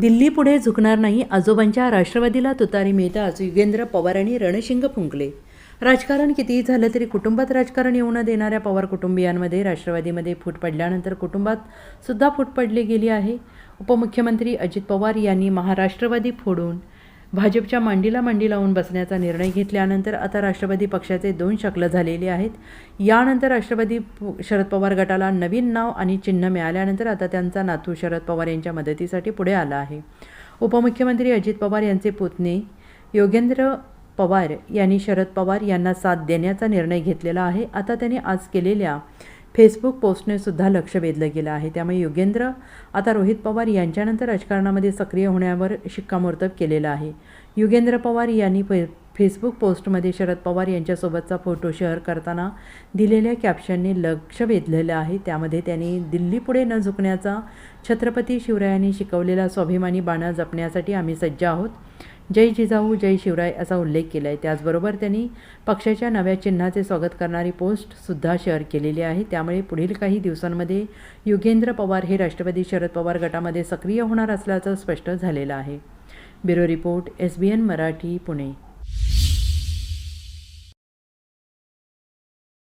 दिल्ली पुढे झुकणार नाही आजोबांच्या राष्ट्रवादीला तुतारी मिळताच युगेंद्र पवारांनी रणशिंग फुंकले. राजकारण कितीही झालं तरी कुटुंबात राजकारण येऊ न देणाऱ्या पवार कुटुंबियांमध्ये राष्ट्रवादीमध्ये फूट पडल्यानंतर कुटुंबात सुद्धा फूट पडली गेली आहे. उपमुख्यमंत्री अजित पवार यांनी महाराष्ट्रवादी फोडून भाजपच्या मांडीला मांडी लावून बसण्याचा निर्णय घेतल्यानंतर आता राष्ट्रवादी पक्षाचे दोन शकलं झालेले आहेत. यानंतर राष्ट्रवादी शरद पवार गटाला नवीन नाव आणि चिन्ह मिळाल्यानंतर आता त्यांचा नातू शरद पवार यांच्या मदतीसाठी पुढे आला आहे. उपमुख्यमंत्री अजित पवार यांचे पुतणे योगेंद्र पवार यांनी शरद पवार यांना साथ देण्याचा निर्णय घेतलेला आहे. आता त्यांनी आज केलेल्या फेसबुक पोस्टनेसुद्धा लक्ष वेधलं गेलं आहे. त्यामुळे योगेंद्र आता रोहित पवार यांच्यानंतर राजकारणामध्ये सक्रिय होण्यावर शिक्कामोर्तब केलेलं आहे. युगेंद्र पवार यांनी फे फेसबुक पोस्टमध्ये शरद पवार यांच्यासोबतचा फोटो शेअर करताना दिलेल्या कॅप्शनने लक्ष वेधलेलं आहे. त्यामध्ये त्यांनी दिल्लीपुढे न झुकण्याचा छत्रपती शिवरायांनी शिकवलेला स्वाभिमानी बाणा जपण्यासाठी आम्ही सज्ज आहोत. जय जिजाऊ जय शिवराय असा उल्लेख केला आहे त्याचबरोबर त्यांनी पक्षाच्या नव्या चिन्हाचे स्वागत करणारी पोस्टसुद्धा शेअर केलेली आहे. त्यामुळे पुढील काही दिवसांमध्ये युगेंद्र पवार हे राष्ट्रवादी शरद पवार गटामध्ये सक्रिय होणार असल्याचं स्पष्ट झालेलं आहे. Bureau report S B N Marathi Pune.